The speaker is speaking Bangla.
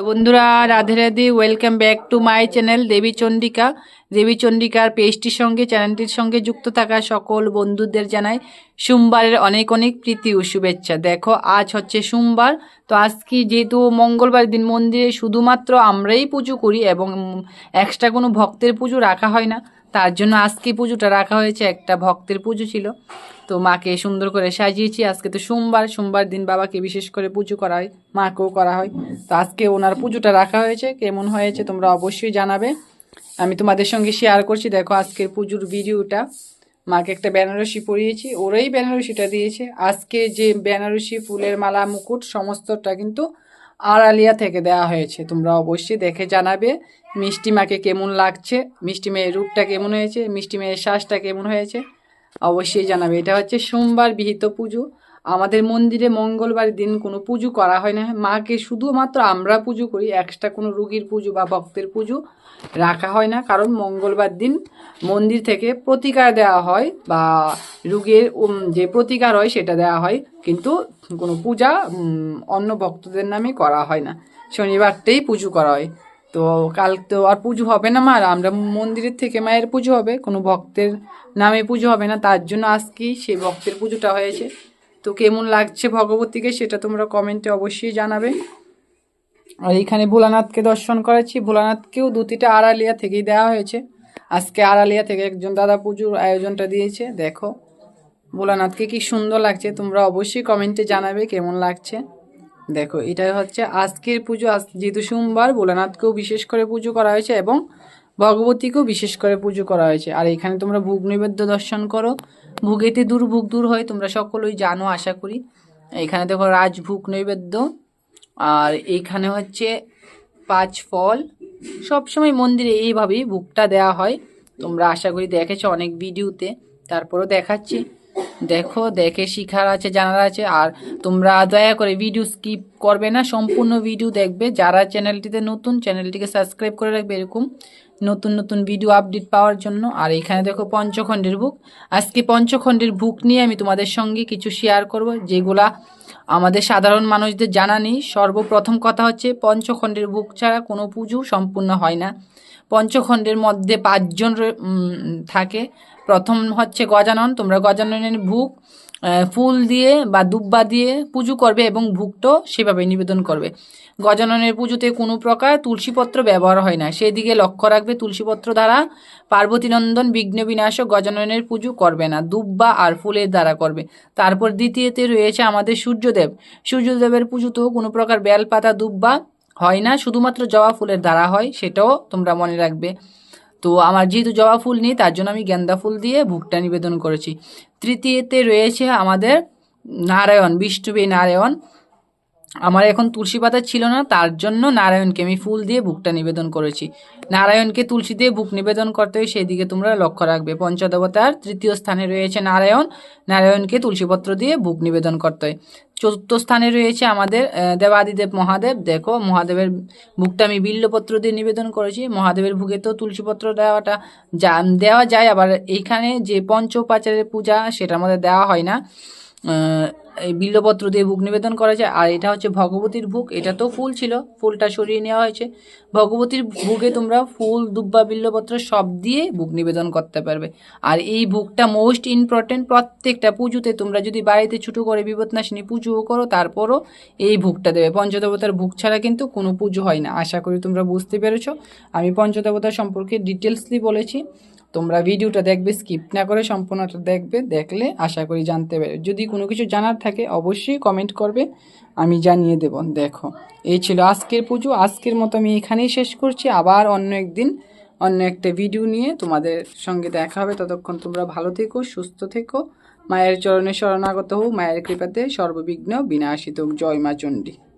বন্ধুরা, Radhe Radhe welcome back to my channel Devi Chandika Devi চন্ডিকার পেজটির সঙ্গে চ্যানেলটির সঙ্গে যুক্ত থাকা সকল বন্ধুদের জানাই সোমবারের অনেক অনেক প্রীতি ও শুভেচ্ছা। দেখো, আজ হচ্ছে সোমবার, তো আজকে যেহেতু মঙ্গলবার দিন মন্দিরে শুধুমাত্র আমরাই পুজো করি এবং এক্সট্রা কোনো ভক্তের পুজো রাখা হয় না। তার জন্য আজকে পুজোটা রাখা হয়েছে, একটা ভক্তের পুজো ছিল। তো মাকে সুন্দর করে সাজিয়েছি। আজকে তো সোমবার সোমবার দিন বাবাকে বিশেষ করে পুজো করা হয়, মাকেও করা হয়। তো আজকে ওনার পুজোটা রাখা হয়েছে। কেমন হয়েছে তোমরা অবশ্যই জানাবে। আমি তোমাদের সঙ্গে শেয়ার করছি। দেখো আজকের পুজোর ভিডিওটা মাকে একটা বেনারসি পরিয়েছি। ওরাই বেনারসিটা দিয়েছে। আজকে যে বেনারসি ফুলের মালা, মুকুট, সমস্তটা কিন্তু আড়ালিয়া থেকে দেওয়া হয়েছে। তোমরা অবশ্যই দেখে জানাবে মিষ্টি মাকে কেমন লাগছে, মিষ্টি মেয়ের রূপটা কেমন হয়েছে, মিষ্টি মেয়ের শ্বাসটা কেমন হয়েছে। অবশ্যই জানাবে। এটা হচ্ছে সোমবার বিহিত পুজো। আমাদের মন্দিরে মঙ্গলবার দিন কোনো পুজো করা হয় না। মাকে শুধুমাত্র আমরা পুজো করি এক্সট্রা কোনো রুগীর পুজো বা ভক্তের পুজো রাখা হয় না। কারণ মঙ্গলবার দিন মন্দির থেকে প্রতিকার দেওয়া হয় বা রুগীর যে প্রতিকার হয় সেটা দেওয়া হয়। কিন্তু কোনো পূজা অন্য ভক্তদের নামে করা হয় না। শনিবারটাই পুজো করা হয়। তো কাল তো আর পুজো হবে না মার আমরা মন্দিরের থেকে মায়ের পুজো হবে। কোনো ভক্তের নামে পুজো হবে না। তার জন্য আজকেই সেই ভক্তের পুজোটা হয়েছে। তো কেমন লাগছে ভগবতীকে সেটা তোমরা কমেন্টে অবশ্যই জানাবে। আর এইখানে ভোলানাথকে দর্শন করেছি ভোলানাথকেও দুটিটা আড়ালিয়া থেকেই দেওয়া হয়েছে। আজকে আড়ালিয়া থেকে একজন দাদা পুজোর আয়োজনটা দিয়েছে। দেখো, ভোলানাথকে কি সুন্দর লাগছে। তোমরা অবশ্যই কমেন্টে জানাবে কেমন লাগছে। দেখো এটা হচ্ছে আজকের পুজো। আজ যেহেতু সোমবার, ভোলানাথকেও বিশেষ করে পুজো করা হয়েছে এবং ভগবতীকেও বিশেষ করে পুজো করা হয়েছে। আর এখানে তোমরা ভোগ নৈবেদ্য দর্শন করো। ভোগেতে দূর, ভোগ দূর হয়, তোমরা সকলেই জানো, আশা করি। এখানে দেখো রাজভোগ নৈবেদ্য। আর এইখানে হচ্ছে পাঁচ ফল। সবসময় মন্দিরে এইভাবেই ভোগটা দেওয়া হয়। তোমরা আশা করি দেখেছ অনেক ভিডিওতে। তারপরেও দেখাচ্ছি। দেখো, দেখে শিখার আছে, জানার আছে। আর তোমরা দয়া করে ভিডিও স্কিপ করবে না, সম্পূর্ণ ভিডিও দেখবে। যারা চ্যানেলটিতে নতুন, চ্যানেলটিকে সাবস্ক্রাইব করে রাখবে এরকম। নতুন নতুন ভিডিও আপডেট পাওয়ার জন্য। আর এখানে দেখো পঞ্চখণ্ডের বুক আজকে পঞ্চখণ্ডের বুক নিয়ে আমি তোমাদের সঙ্গে কিছু শেয়ার করব যেগুলা আমাদের সাধারণ মানুষদের জানা নেই। সর্বপ্রথম কথা হচ্ছে পঞ্চখণ্ডের বুক ছাড়া কোনো পুজো সম্পূর্ণ হয় না। পঞ্চখণ্ডের মধ্যে পাঁচজন থাকে। প্রথম হচ্ছে গজানন। তোমরা গজাননের আহ, ফুল দিয়ে বা দুব্বা দিয়ে পুজো করবে এবং ভুগটাও সেভাবে নিবেদন করবে। গজাননের পুজোতে কোনো প্রকার তুলসীপত্র ব্যবহার হয় না। সেদিকে লক্ষ্য রাখবে তুলসীপত্র দ্বারা পার্বতীনন্দন বিঘ্ন বিনাশক গজাননের পুজো করবে না, দুব্বা আর ফুলের দ্বারা করবে। তারপর দ্বিতীয়তে রয়েছে আমাদের সূর্যদেব। সূর্যদেবের পুজোতেও কোনো প্রকার বেলপাতা, দুব্বা হয় না। শুধুমাত্র জবা ফুলের দ্বারা হয়, সেটাও তোমরা মনে রাখবে। তো আমার যেহেতু জবা ফুল নেই, তার জন্য আমি গেন্দা ফুল দিয়ে ভোগটা নিবেদন করেছি। তৃতীয়তে রয়েছে আমাদের নারায়ণ, বিষ্ণুবী নারায়ণ। আমার এখন তুলসী পাতা ছিল না, তার জন্য নারায়ণকে আমি ফুল দিয়ে ভোগটা নিবেদন করেছি। নারায়ণকে তুলসী দিয়ে ভোগ নিবেদন করতে হয় সেই দিকে তোমরা লক্ষ্য রাখবে। পঞ্চদেবতার তৃতীয় স্থানে রয়েছে নারায়ণ। নারায়ণকে তুলসীপত্র দিয়ে ভোগ নিবেদন করতে হয়। চতুর্থ স্থানে রয়েছে আমাদের দেবাদিদেব মহাদেব। দেখো, মহাদেবের ভোগটা আমি বিল্লপত্র দিয়ে নিবেদন করেছি। মহাদেবের ভোগেতেও তুলসীপত্র দেওয়াটা যা, দেওয়া যায়, আবার এইখানে যে পঞ্চোপাচারের পূজা সেটার মধ্যে দেওয়া হয় না। বিল্লপত্র দিয়ে ভোগ নিবেদন করা যায়। আর এটা হচ্ছে ভগবতীর ভোগ। এটা তো ফুল ছিল। ফুলটা সরিয়ে নেওয়া হয়েছে। ভগবতীর ভোগে তোমরা ফুল, দুব্বা, বিল্লপত্র সব দিয়ে ভোগ নিবেদন করতে পারবে। আর এই ভোগটা মোস্ট ইম্পর্টেন্ট প্রত্যেকটা পুজোতে তোমরা যদি বাড়িতে ছোটো করে বিপদনাশিনী পুজোও করো, তারপরও এই ভোগটা দেবে। পঞ্চদেবতার ভোগ ছাড়া কিন্তু কোনো পুজো হয় না। আশা করি তোমরা বুঝতে পেরেছ। আমি পঞ্চদেবতা সম্পর্কে ডিটেলসলি বলেছি। তোমরা ভিডিওটা দেখবে, স্কিপ না করে সম্পূর্ণটা দেখবে, দেখলে আশা করি জানতে পারবে। যদি কোনো কিছু জানার থাকে অবশ্যই কমেন্ট করবে। আমি জানিয়ে দেব, দেখো। এই ছিল আজকের পুজো। আজকের মতো আমি এখানেই শেষ করছি। আবার অন্য একদিন, অন্য একটা ভিডিও নিয়ে তোমাদের সঙ্গে দেখা হবে। ততক্ষণ তোমরা ভালো থেকো, সুস্থ থেকো। মায়ের চরণে শরণাগত হোক মায়ের কৃপাতে সর্ববিঘ্ন বিনাশিত। জয় মা চণ্ডী।